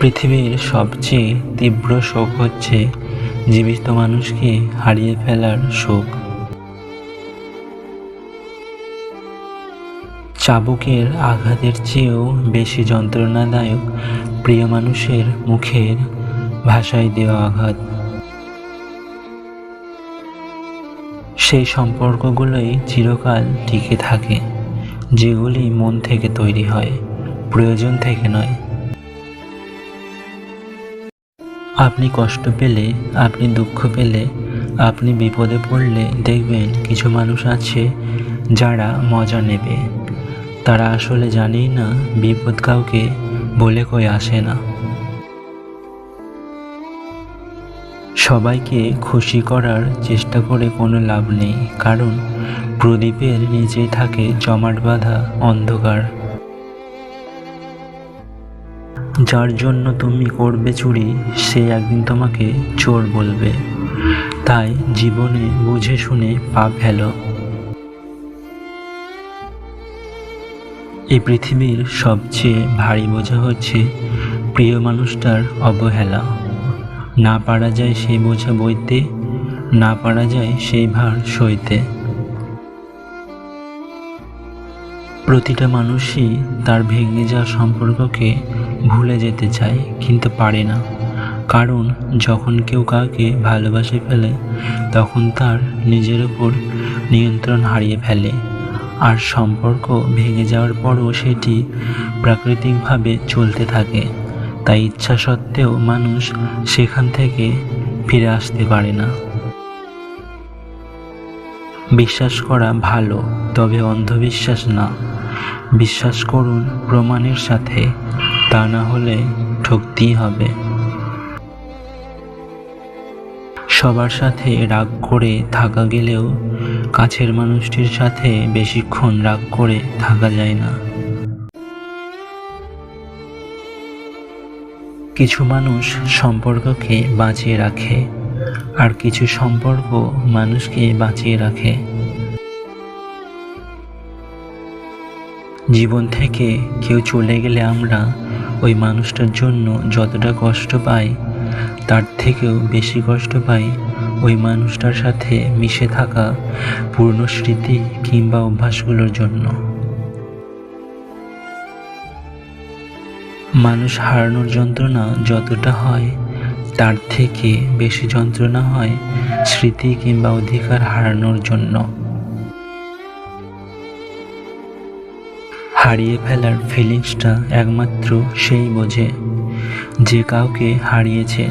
পৃথিবীর সবচেয়ে তীব্র শোক হচ্ছে জীবিত মানুষকে হারিয়ে ফেলার শোক। চাবুকের আঘাতের চেয়েও বেশি যন্ত্রণাদায়ক প্রিয় মানুষের মুখের ভাষায় দেওয়া আঘাত। সেই সম্পর্কগুলোই চিরকাল টিকে থাকে, যেগুলি মন থেকে তৈরি হয়, প্রয়োজন থেকে নয়। আপনি কষ্ট পেলে, আপনি দুঃখ পেলে, আপনি বিপদে পড়লে দেখবেন কিছু মানুষ আছে যারা মজা নেবে। তারা আসলে জানেই না বিপদ কাউকে বলে কই আসে না। সবাইকে খুশি করার চেষ্টা করে কোনো লাভ নেই, কারণ প্রদীপের নিচেই থাকে জমাট বাঁধা অন্ধকার। যার জন্য তুমি করবে চুরি, সে একদিন তোমাকে চোর বলবে। তাই জীবনে বুঝে শুনে পা ফেলো। এই পৃথিবীর সবচেয়ে ভারী বোঝা হচ্ছে প্রিয় মানুষটার অবহেলা। না পারা যায় সেই বোঝা বইতে, না পারা যায় সেই ভার সইতে। প্রতিটা মানুষই তার ভেঙে যাওয়া সম্পর্ককে ভুলে যেতে চায় কিন্তু পারে না। কারণ যখন কেউ কাউকে ভালোবাসে ফেলে, তখন তার নিজের উপর নিয়ন্ত্রণ হারিয়ে ফেলে। আর সম্পর্ক ভেঙে যাওয়ার পরও সেটি প্রাকৃতিকভাবে চলতে থাকে। তাই ইচ্ছা সত্ত্বেও মানুষ সেখান থেকে ফিরে আসতে পারে না। বিশ্বাস করা ভালো, তবে অন্ধবিশ্বাস না। বিশ্বাস করুন প্রমাণের সাথে। তা না হলে ঠকতেই হবে। সবার সাথে রাগ করে থাকা গেলেও কাছের মানুষটির সাথে বেশিক্ষণ রাগ করে থাকা যায় না। কিছু মানুষ সম্পর্ককে বাঁচিয়ে রাখে আর কিছু সম্পর্ক মানুষকে বাঁচিয়ে রাখে। জীবন থেকে কেউ চলে গেলে আমরা ওই মানুষটার জন্য যতটা কষ্ট পাই, তার থেকেও বেশি কষ্ট পাই ওই মানুষটার সাথে মিশে থাকা পূর্ণ স্মৃতি কিংবা অভ্যাসগুলোর জন্য। মানুষ হারানোর যন্ত্রণা যতটা হয়, তার থেকে বেশি যন্ত্রণা হয় স্মৃতি কিংবা অধিকার হারানোর জন্য। হারিয়ে ফেলার ফিলিংসটা একমাত্র সেই বোঝে যে কাউকে হারিয়েছে।